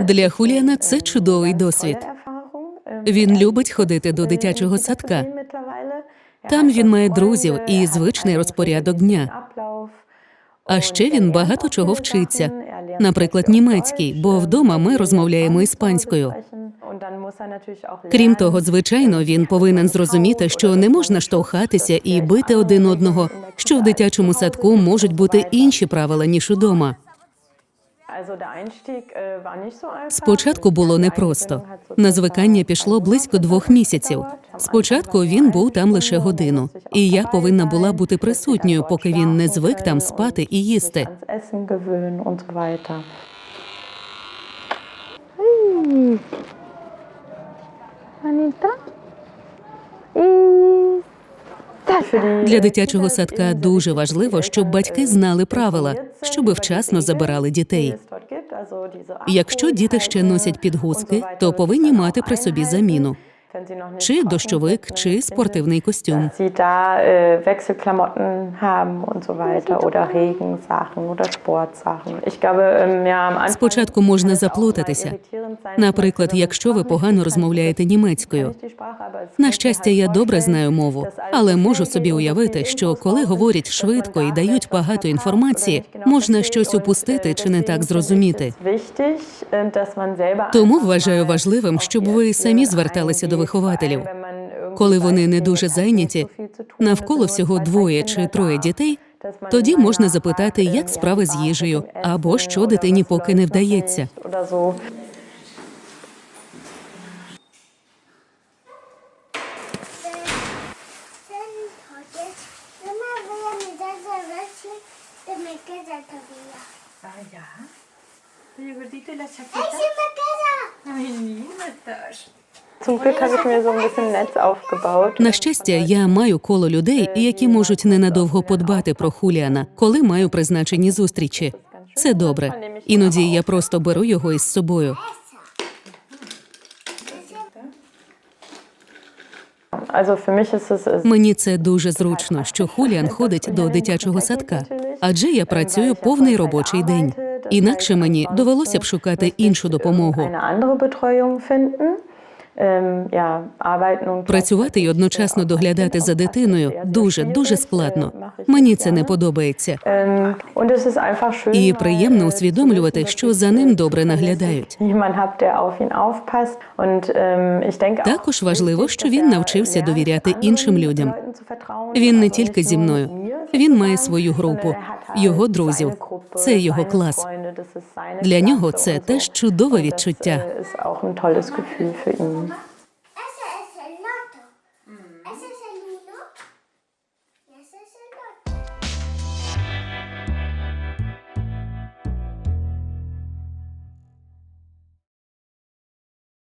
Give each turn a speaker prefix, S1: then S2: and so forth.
S1: Для Хуліана це чудовий досвід. Він любить ходити до дитячого садка. Там він має друзів і звичний розпорядок дня. А ще він багато чого вчиться, наприклад, німецький, бо вдома ми розмовляємо іспанською. Крім того, звичайно, він повинен зрозуміти, що не можна штовхатися і бити один одного, що в дитячому садку можуть бути інші правила ніж удома. Спочатку було непросто. На звикання пішло близько двох місяців. Спочатку він був там лише годину, і я повинна була бути присутньою, поки він не звик там спати і їсти. Для дитячого садка дуже важливо, щоб батьки знали правила, щоби вчасно забирали дітей. Якщо діти ще носять підгузки, то повинні мати при собі заміну. Чи дощовик, чи спортивний костюм.
S2: äh, ähm,
S1: Спочатку можна заплутатися. Наприклад, якщо ви погано розмовляєте німецькою. На щастя, я добре знаю мову, але можу собі уявити, що коли говорять швидко і дають багато інформації, можна щось упустити чи не так зрозуміти. Тому вважаю важливим, щоб ви самі зверталися до вихователів. Коли вони не дуже зайняті, навколо всього двоє чи троє дітей, тоді можна запитати, як справи з їжею, або що дитині поки не вдається.
S3: Mama, voy a mirar a ver
S2: Zum Glück habe ich mir so ein bisschen Netz aufgebaut.
S1: На щастя, я маю коло людей, які можуть ненадовго подбати про Хуліана, коли маю призначені зустрічі. Це добре. Іноді я просто беру його із собою.
S2: Also für mich ist es
S1: Мені це дуже зручно, що Хуліан ходить до дитячого садка, адже я працюю повний робочий день. Інакше мені довелося б шукати іншу допомогу.
S2: eine andere Betreuung finden.
S1: Працювати і одночасно доглядати за дитиною дуже дуже складно. Мені це не подобається.
S2: Schön,
S1: І приємно
S2: äh,
S1: усвідомлювати, що за ним добре наглядають.
S2: auch,
S1: Також важливо, що він
S2: er
S1: навчився довіряти іншим людям. Він не тільки зі мною, він має свою групу,
S2: er
S1: його друзів. Це його клас. Для нього це теж чудове відчуття.